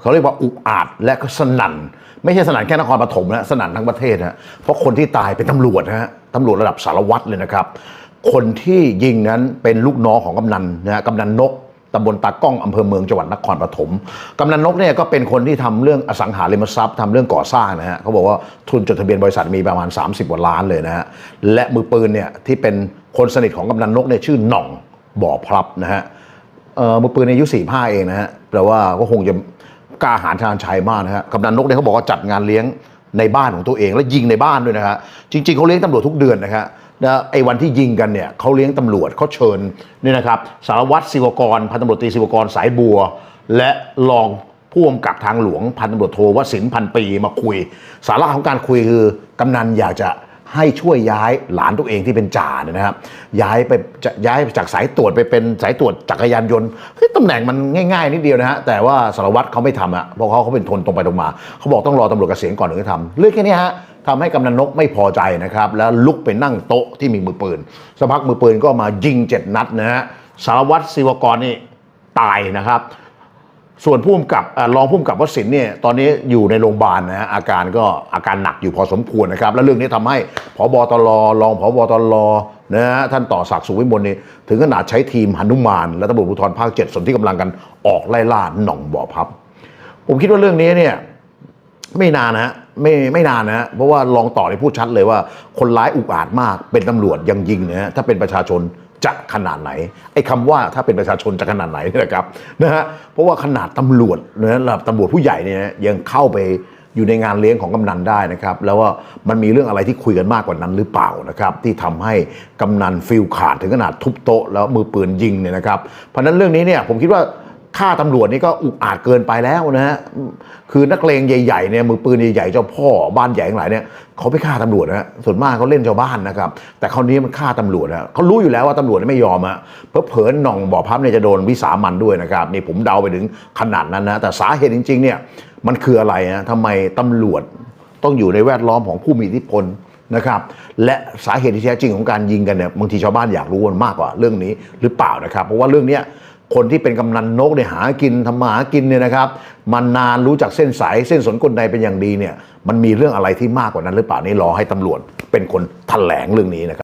เขาเรียกว่าอุกอาจและก็สนั่น ไม่ใช่สนั่นแค่นครปฐมนะสนั่นทั้งประเทศนะเพราะคนที่ตายเป็นตำรวจนะฮะตำรวจระดับสารวัตรเลยนะครับ คนที่ยิงนั้นเป็นลูกน้องของกำนันนะฮะกำนันนกตำบลตากล้องอำเภอเมืองจังหวัดนครปฐมกำนันนกเนี่ยก็เป็นคนที่ทำเรื่องอสังหาริมทรัพย์ทำเรื่องก่อสร้างนะฮะเขาบอกว่าทุนจดทะเบียนบริษัทมีประมาณ 30กว่าล้านเลยนะฮะและมือปืนเนี่ยที่เป็นคนสนิทของกำนันนกเนี่ยชื่อหน่องบ่อพลับนะฮะมือปืนในอายุสี่ห้าเองนะฮะแปลว่าก็คงจะ กล้าหาญชาญชัยมากนะฮะกำนันนกเนี่ยเขาบอกว่าจัดงานเลี้ยงในบ้านของตัวเอง แล้วยิงในบ้านด้วยนะฮะจริง ๆเขาเลี้ยงตำรวจทุกเดือนนะฮะนะไอ้วันที่ยิงกันเนี่ยเขาเลี้ยงตำรวจเขาเชิญนี่นะครับสารวัตรศิวกรพันตำรวจตรีศิวกรสายบัว และรองผู้กำกับทางหลวงพันตำรวจโทวสินพันปีมาคุย สาระของการคุยคือกำนันอยากจะ ให้ช่วยย้ายหลานตัวเองที่เป็นจ่าเนี่ยนะครับย้ายไปจะย้ายจากสายตรวจไปเป็นสายตรวจจักรยานยนต์เฮ้ยตำแหน่งมันง่ายๆนิดเดียวนะฮะแต่ว่าสารวัตรเขาไม่ทำอะเพราะเขาเขาเป็นทนตรงไปตรงมาเขาบอกต้องรอตำรวจเกษียณก่อนถึงจะทำเรื่องแค่นี้ฮะทำให้กำนันนกไม่พอใจนะครับแล้วลุกไปนั่งโต๊ะที่มีมือปืนสักพักมือปืนก็มายิงเจ็ดนัดนะฮะสารวัตรศิวกรนี่ตายนะครับ ส่วนผู้กำกับเอ่อรองผู้กำกับวสินเนี่ยตอนนี้อยู่ในโรงพยาบาลนะฮะอาการก็อาการหนักอยู่พอสมควรนะครับ และเรื่องนี้ทำให้พบตรรองพบตรนะฮะท่านต่อศักดิ์สุวิมลนี่ถึงขนาดใช้ทีมหนุมาน และตำรวจภูธรภาคเจ็ดส่วนที่กำลังกันออกไล่ล่าหน่องบ่อพับ ผมคิดว่าเรื่องนี้เนี่ยไม่นานนะฮะไม่ไม่นานนะฮะเพราะว่าลองต่อในพูดชัดเลยว่าคนร้ายอุกอาจมากเป็นตำรวจยังยิงนะฮะถ้าเป็นประชาชน จะขนาดไหน ไอ้คำว่าถ้าเป็นประชาชนจะขนาดไหนเนะครับนะฮะเพราะว่าขนาดตำรวจนะระดับตำรวจผู้ใหญ่เนี่ยยังเข้าไปอยู่ในงานเลี้ยงของกำนันได้นะครับ แล้วว่ามันมีเรื่องอะไรที่คุยกันมากกว่านั้นหรือเปล่านะครับ ที่ทำให้กำนันฟิลขาดถึงขนาดทุบโต๊ะแล้วมือปืนยิงเนี่ยนะครับเพราะนั้นเรื่องนี้เนี่ยผมคิดว่า ฆ่าตำรวจนี่ก็อุกอาจเกินไปแล้วนะฮะคือนักเลงใหญ่ๆเนี่ยมือปืนใหญ่ๆเจ้าพ่อบ้านใหญ่ทั้งหลายเนี่ยเขาไปฆ่าตำรวจนะฮะส่วนมากเขาเล่นชาวบ้านนะครับ แต่คราวนี้มันฆ่าตำรวจนะเขารู้อยู่แล้วว่าตำรวจไม่ยอมอะเพราะเผลอๆหน่องบ่อพับเนี่ยจะโดนวิสามันด้วยนะครับนี่ผมเดาไปถึงขนาดนั้นนะแต่สาเหตุจริง ๆ เนี่ยมันคืออะไรนะทำไมตำรวจต้องอยู่ในแวดล้อมของผู้มีอิทธิพลนะครับและสาเหตุที่แท้จริงของการยิงกันเนี่ยบางทีชาวบ้านอยากรู้มันมากกว่าเรื่องนี้หรือเปล่านะครับ เพราะว่าเรื่องเนี้ย คนที่เป็นกำนันนกเนี่ยหากินทำมาหากินเนี่ยนะครับมันนานรู้จักเส้นสายเส้นสนกลใดเป็นอย่างดีเนี่ยมันมีเรื่องอะไรที่มากกว่านั้นหรือเปล่านี่รอให้ตำรวจเป็นคนแถลงเรื่องนี้นะครับ